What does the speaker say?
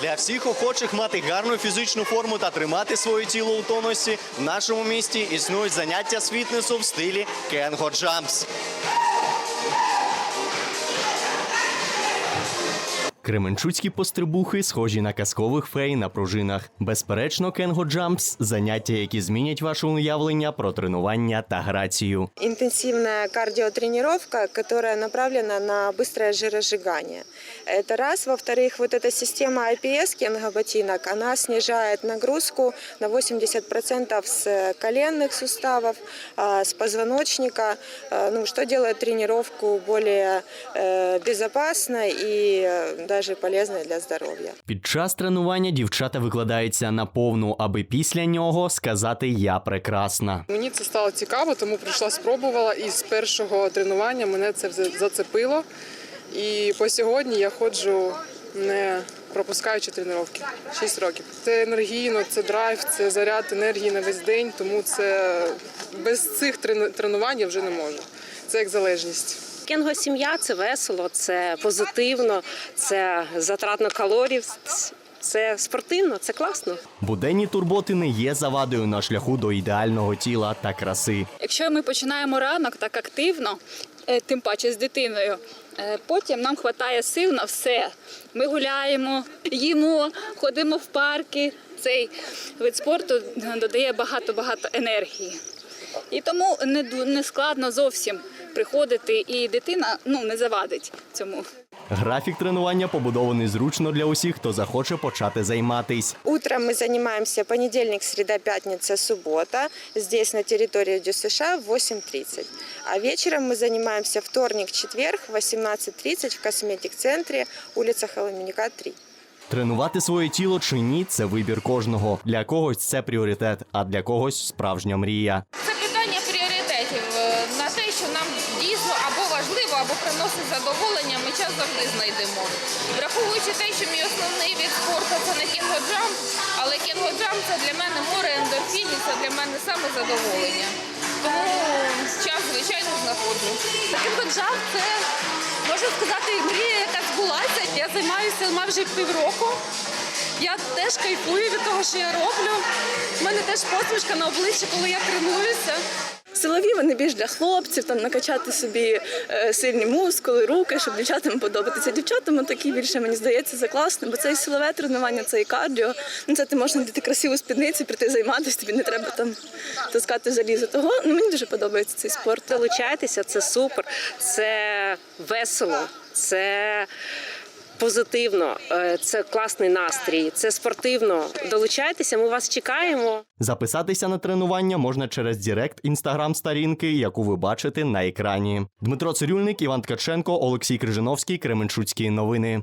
Для всіх охочих мати гарну фізичну форму та тримати своє тіло у тонусі в нашому місті існують заняття з фітнесу в стилі Кенго Джампс. Кременчуцькі пострибухи схожі на казкових фей на пружинах. Безперечно, Кенго Джампс заняття, які змінять ваше уявлення про тренування та грацію. Интенсивная кардиотренировка, которая направлена на быстрое жиросжигание. Это раз. Во-вторых, вот эта система IPS Кенга ботинок, она снижает нагрузку на 80% с коленных суставов, а, с позвоночника, а, ну, что делает тренировку более э, безопасной и э, даже полезной для здоровья. Під час тренування дівчата викладаються на повну, аби після нього сказати Я прекрасна. Мені це стало цікаво, тому прийшла, спробувала, і з першого тренування мене це вже зацепило. І по сьогодні я ходжу не пропускаючи тренування. 6 років. Це енергійно, це драйв, це заряд енергії на весь день, тому це без цих трен- тренувань я вже не можу. Це як залежність. Кенго сім'я це весело, це позитивно, це затратно калорій, це спортивно, це класно. Буденні турботи не є завадою на шляху до ідеального тіла та краси. Якщо ми починаємо ранок так активно, е, тим паче з дитиною, е, потім нам вистачає сил на все. Ми гуляємо, їмо, ходимо в парки. Цей вид спорту додає багато-багато енергії. І тому не, не складно зовсім приходити, і дитина ну, не завадить цьому. Графік тренування побудований зручно для усіх, хто захоче почати займатись. Утром мы занимаемся понедельник, среда, пятница, суббота. Здесь на территории ДЮСШ в 8.30. А вечером мы занимаемся вторник, четверг в 18.30 в косметик-центре, улица Холоменюка, 3. Тренувати своє тіло чи ні це вибір кожного. Для когось це пріоритет, а для когось справжня мрія. Важливо, або приносить задоволення, ми час завжди знайдемо. Враховуючи те, що мій основний від спорту це не кінгоджамп, але кінгоджамп це для мене море ендорфінів, це для мене саме задоволення. Тому час, звичайно, знаходжу. Кінгоджамп це можна сказати мрія, яка збулася. Я займаюся майже півроку. Я теж кайфую від того, що я роблю. У мене теж посмішка на обличчі, коли я тренуюся. Силові вони більш для хлопців, там накачати собі е, сильні мускули, руки, щоб дівчатам подобатися. Дівчатам такі більше мені здається це класно, бо це і силове тренування, це і кардіо. Ну це ти можеш надіти красиву спідницю, прийти займатися, тобі не треба там таскати залізо. Того ну мені дуже подобається цей спорт. Долучайтеся, це супер, це весело, це позитивно, е, це класний настрій, це спортивно. Долучайтеся, ми вас чекаємо. Записатися на тренування можна через Дірект інстаграм сторінки, яку ви бачите на екрані. Дмитро Цирюльник, Іван Ткаченко, Олексій Крижиновський, Кременчуцькі новини.